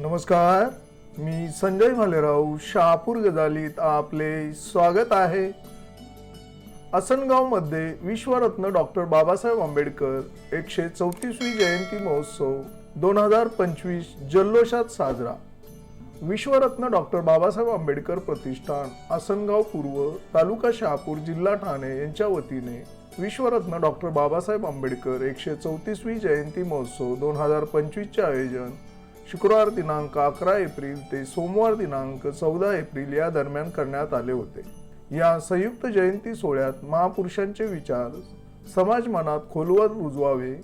नमस्कार मी संजय भालेराव शहापूर गजालीत आपले स्वागत आहे. आसनगावमध्ये विश्वरत्न डॉक्टर बाबासाहेब आंबेडकर एकशे चौतीसवी जयंती महोत्सव दोन हजार पंचवीस जल्लोषात साजरा. विश्वरत्न डॉक्टर बाबासाहेब आंबेडकर प्रतिष्ठान आसनगाव पूर्व तालुका शहापूर जिल्हा ठाणे यांच्या वतीने विश्वरत्न डॉक्टर बाबासाहेब आंबेडकर एकशे चौतीसवी जयंती महोत्सव दोन हजार पंचवीसचे आयोजन शुक्रवार दिनांक अकरा एप्रिल ते सोमवार दिनांक चौदा एप्रिल या दरम्यान करण्यात आले होते. या संयुक्त जयंती सोहळ्यात महापुरुषांचे विचार समाज मनात खोलवर रुजवावे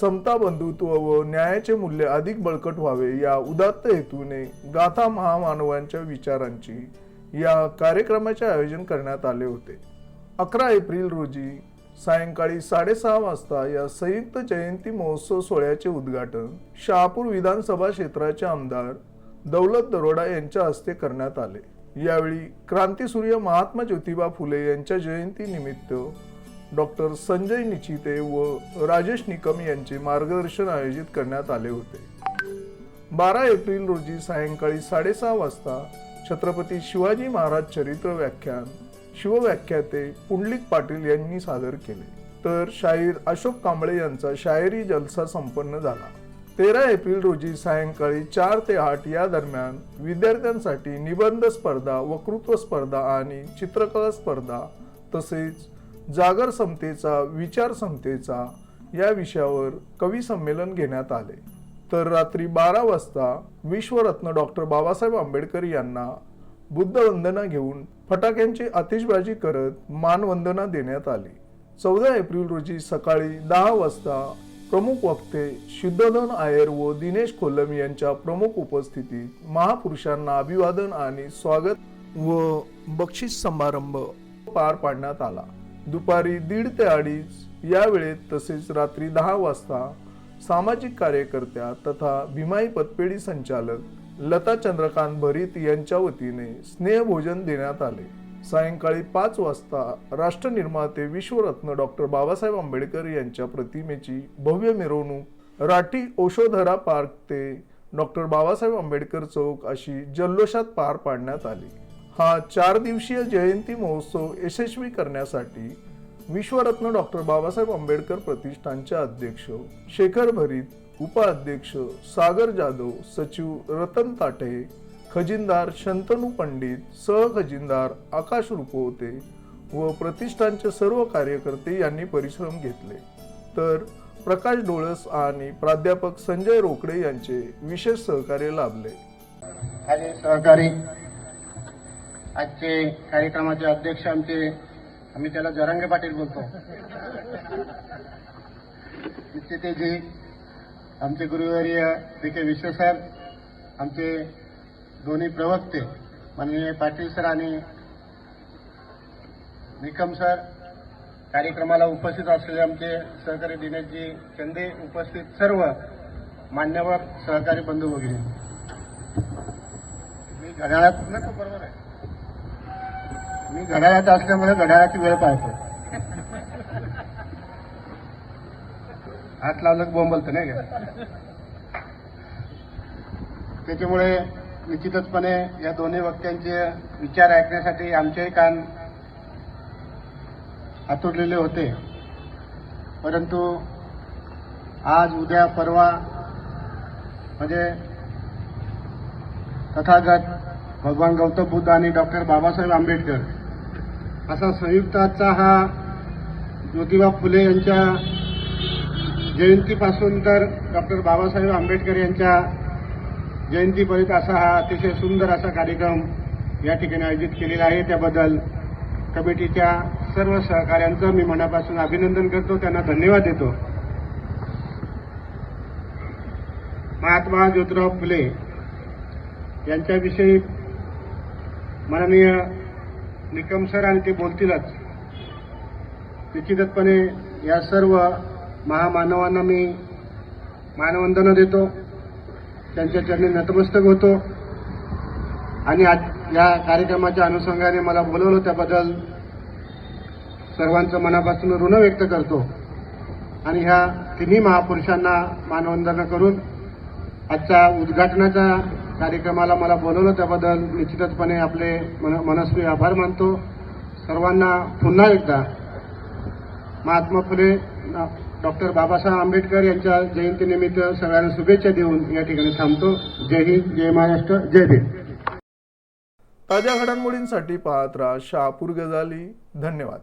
समता बंधुत्व व न्यायाचे मूल्य अधिक बळकट व्हावे या उदात्त हेतूने गाथा महामानवांच्या विचारांची या कार्यक्रमाचे आयोजन करण्यात आले होते. अकरा एप्रिल रोजी सायंकाळी साडेसहा वाजता या संयुक्त जयंती महोत्सव सोहळ्याचे उद्घाटन शहापूर विधानसभा क्षेत्राचे आमदार दौलत दरोडा यांच्या हस्ते करण्यात आले. यावेळी क्रांतीसूर्य महात्मा ज्योतिबा फुले यांच्या जयंती निमित्त डॉक्टर संजय निचिते व राजेश निकम यांचे मार्गदर्शन आयोजित करण्यात आले होते. बारा एप्रिल रोजी सायंकाळी साडेसहा वाजता छत्रपती शिवाजी महाराज चरित्र व्याख्यान शिवव्याख्याते पुंडलिक पाटील यांनी सादर केले. तर शाहीर अशोक कांबळे यांचा शायरी जलसा संपन्न झाला. तेरा एप्रिल रोजी सायंकाळी चार ते आठ या दरम्यान विद्यार्थ्यांसाठी निबंध स्पर्धा वक्तृत्व स्पर्धा आणि चित्रकला स्पर्धा तसेच जागर समतेचा विचार समतेचा या विषयावर कवी संमेलन घेण्यात आले. तर रात्री बारा वाजता विश्वरत्न डॉक्टर बाबासाहेब आंबेडकर यांना बुद्धवंदना घेऊन फटाक्यांची आतिषबाजी करत मानवंदना देण्यात आली. चौदा एप्रिल रोजी सकाळी दहा वाजता प्रमुख वक्ते शुद्धोधन आयर व दिनेश कोल्लम यांच्या प्रमुख उपस्थितीत महापुरुषांना अभिवादन आणि स्वागत व बक्षीस समारंभ पार पाडण्यात आला. दुपारी दीड ते अडीच या वेळेत तसेच रात्री दहा वाजता सामाजिक कार्यकर्त्या तथा भीमाई पतपेढी संचालक लता चंद्रकांत भरीत यांच्या वतीने स्नेहभोजन देण्यात आले. सायंकाळी पाच वाजता राष्ट्रनिर्माते विश्वरत्न डॉक्टर बाबासाहेब आंबेडकर यांच्या प्रतिमेची भव्य मिरवणूक राठी ओशोधरा पार्क ते डॉक्टर बाबासाहेब आंबेडकर चौक अशी जल्लोषात पार पाडण्यात आली. हा चार दिवसीय जयंती महोत्सव यशस्वी करण्यासाठी विश्वरत्न डॉक्टर बाबासाहेब आंबेडकर प्रतिष्ठानचे अध्यक्ष शेखर भरीत उपाध्यक्ष सागर जाधव सचिव रतन ताटे खजिनदार शंतनू पंडित सहखजिनदार आकाश रुपवते व प्रतिष्ठानचे सर्व कार्यकर्ते यांनी परिश्रम घेतले. तर प्रकाश डोळस आणि प्राध्यापक संजय रोकडे यांचे विशेष सहकार्य लाभले. माझे सहकारी आजचे कार्यक्रमाचे अध्यक्ष आमचे आम्ही त्याला जरांगे पाटील बोलतो. निश्चितेजी आमचे गुरुवर्य के विश्व सर आमचे दोन्ही प्रवक्ते माननीय पाटील सर आणि निकम सर कार्यक्रमाला उपस्थित असलेले आमचे सहकारी दिनेशजी चंदे उपस्थित सर्व मान्यवर सहकारी बंधू वगैरे मी घड्याळात नको बरोबर आहे. मी घड्याळात असल्यामुळे घड्याळाची वेळ पाहतो. हात लावलं की बोंबलतं नाही का? त्याच्यामुळे निश्चितचपणे या दोन्ही वक्त्यांचे विचार ऐकण्यासाठी आमचेही कान आतुरलेले होते. परंतु आज उद्या परवा म्हणजे तथागत भगवान गौतम बुद्ध आणि डॉक्टर बाबासाहेब आंबेडकर असा संयुक्ताचा हा ज्योतिबा फुले यांच्या जयंतीपासून तर डॉक्टर बाबासाहेब आंबेडकर यांच्या जयंतीपर्यंत असा हा अतिशय सुंदर असा कार्यक्रम या ठिकाणी आयोजित केलेला आहे. त्याबद्दल कमिटीच्या सर्व सहकाऱ्यांचं मी मनापासून अभिनंदन करतो. त्यांना धन्यवाद देतो. महात्मा ज्योतिराव फुले यांच्याविषयी माननीय निकम सर आणि ते बोलतीलच. निश्चितपणे या सर्व महामानवांना मी मानवंदना देतो. त्यांच्या चरणी नतमस्तक होतो. आणि आज या कार्यक्रमाच्या अनुषंगाने मला बोलवलं त्याबद्दल सर्वांचं मनापासून ऋण व्यक्त करतो. आणि ह्या तिन्ही महापुरुषांना मानवंदना करून आजच्या उद्घाटनाच्या कार्यक्रमाला मला बोलवलं त्याबद्दल निश्चितचपणे आपले मन मनस्वी आभार मानतो. सर्वांना पुन्हा एकदा महात्मा फुले डॉक्टर बाबासाहेब आंबेडकर यांच्या जयंतीनिमित्त सगळ्यांना शुभेच्छा देऊन या ठिकाणी थांबतो. जय हिंद जय महाराष्ट्र जय भीम. ताज्या घडामोडींसाठी पाहत राहा शहापूर गजाली. धन्यवाद.